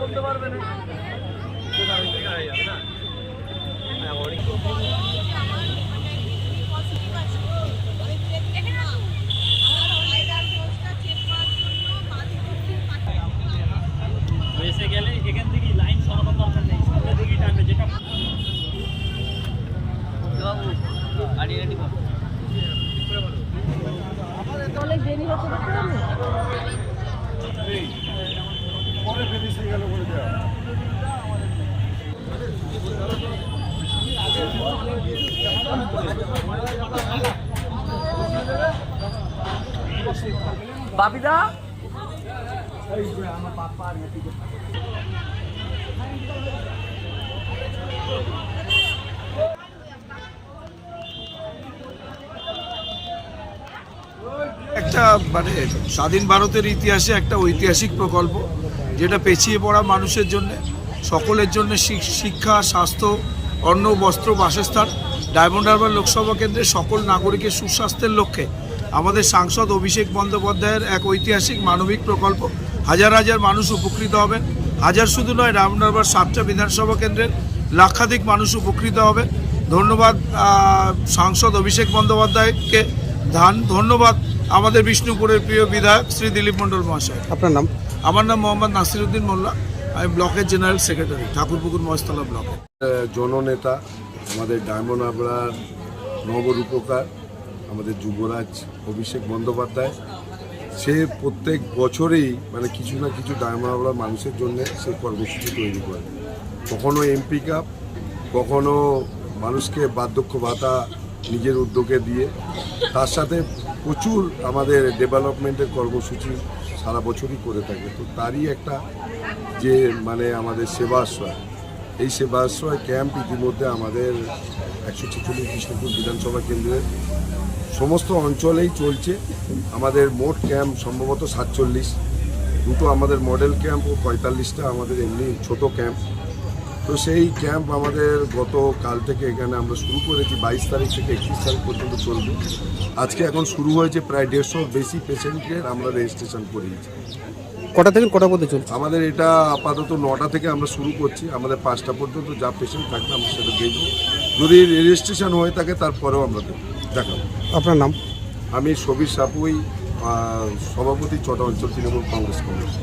বলতে পারবে না অনেক দেরি হচ্ছে দেখতে পারলি? বাপিদা একটা মানে স্বাধীন ভারতের ইতিহাসে একটা ঐতিহাসিক প্রকল্প, যেটা পেছিয়ে পড়া মানুষের জন্য, সকলের জন্য শিক- শিক্ষা, স্বাস্থ্য, অন্ন, বস্ত্র, বাসস্থান, ডায়মন্ড হারবার লোকসভা কেন্দ্রের সকল নাগরিকের সুস্বাস্থ্যের লক্ষ্যে আমাদের সাংসদ অভিষেক বন্দ্যোপাধ্যায়ের এক ঐতিহাসিক মানবিক প্রকল্প। হাজার হাজার মানুষ উপকৃত হবেন। হাজার শুধু নয়, ডায়মন্ড হারবার সাতটা বিধানসভা কেন্দ্রের লাক্ষাধিক মানুষ উপকৃত হবে ধন্যবাদ সাংসদ অভিষেক বন্দ্যোপাধ্যায়কে। ধান, ধন্যবাদ। আমাদের বিষ্ণুপুরের প্রিয় বিধায়ক শ্রী দিলীপ মণ্ডল মহাশয়। আপনার নাম? আমার নাম মোহাম্মদ নাসিরুদ্দিন মোল্লা। আমি ব্লকের জেনারেল সেক্রেটারি ঠাকুরপুকুর মহেশতলা ব্লকে। জননেতা আমাদের ডায়মন্ড হাবড়ার নবরূপকার আমাদের যুবরাজ অভিষেক বন্দ্যোপাধ্যায় সে প্রত্যেক বছরেই মানে কিছু না কিছু ডায়মন্ড হাবড়ার মানুষের জন্য সে কর্মসূচি তৈরি করে। কখনো এমপি কাপ কখনো মানুষকে বার্ধক্য ভাতা নিজের উদ্যোগে দিয়ে তার সাথে প্রচুর আমাদের ডেভেলপমেন্টের কর্মসূচি সারা বছরই করে থাকে। তো তারই একটা যে মানে আমাদের সেবাশ্রয় এই সেবাশ্রয় ক্যাম্প ইতিমধ্যে আমাদের একশো ছেচল্লিশ বিষ্ণুপুর বিধানসভা কেন্দ্রের সমস্ত অঞ্চলেই চলছে। আমাদের মোট ক্যাম্প সম্ভবত সাতচল্লিশ। দুটো আমাদের মডেল ক্যাম্প ও পঁয়তাল্লিশটা আমাদের এমনি ছোট ক্যাম্প তো সেই ক্যাম্প আমাদের গত কাল থেকে এখানে আমরা শুরু করেছি বাইশ তারিখ থেকে একত্রিশ তারিখ পর্যন্ত চলবে। আজকে এখন শুরু হয়েছে প্রায় দেড়শোর বেশি পেশেন্টের আমরা রেজিস্ট্রেশন করিয়েছি। কটা থেকে কটা পর্যন্ত চলছে? আমাদের এটা আপাতত নটা থেকে আমরা শুরু করছি আমাদের পাঁচটা পর্যন্ত যা পেশেন্ট থাকবে আমরা সেটা দেখব। যদি রেজিস্ট্রেশন হয়ে থাকে তারপরেও আমরা দেখব দেখাবো। আপনার নাম? আমি সবির সাপুই সভাপতি চটা অঞ্চল তৃণমূল কংগ্রেস কংগ্রেস